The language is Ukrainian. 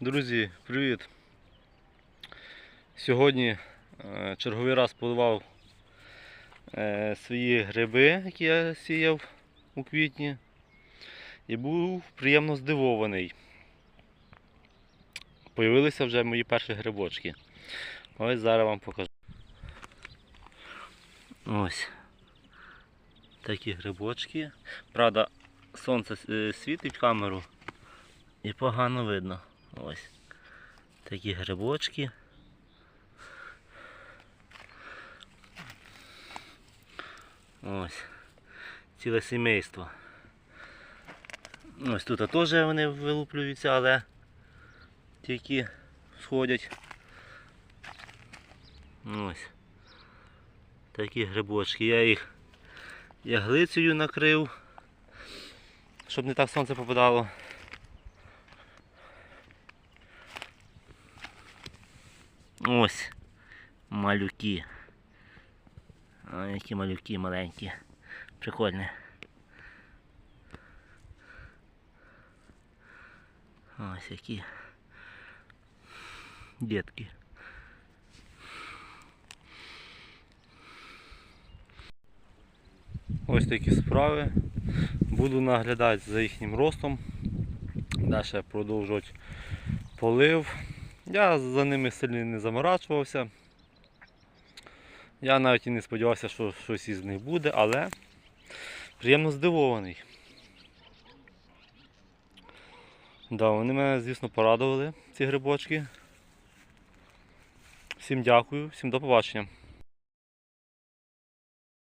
Друзі, привіт! Сьогодні е, черговий раз поливав е, свої гриби, які я сіяв у квітні, і був приємно здивований. Появилися вже мої перші грибочки. Ось зараз вам покажу. Ось такі грибочки. Правда, сонце е, світить в камеру і погано видно. Ось такі грибочки. Ось. Ціле сімейство. Ось тут теж вони вилуплюються, але тільки сходять. Ось. Такі грибочки. Я їх яглицею накрив, щоб не так сонце попадало. Ось малюки. А які малюки маленькі. Прикольні. Ось які. Дітки. Ось такі справи. Буду наглядати за їхнім ростом. Далі продовжувати полив. Я за ними сильно не заморачувався. Я навіть і не сподівався, що щось із них буде, але приємно здивований. Да, вони мене, звісно, порадували, ці грибочки. Всім дякую, всім до побачення.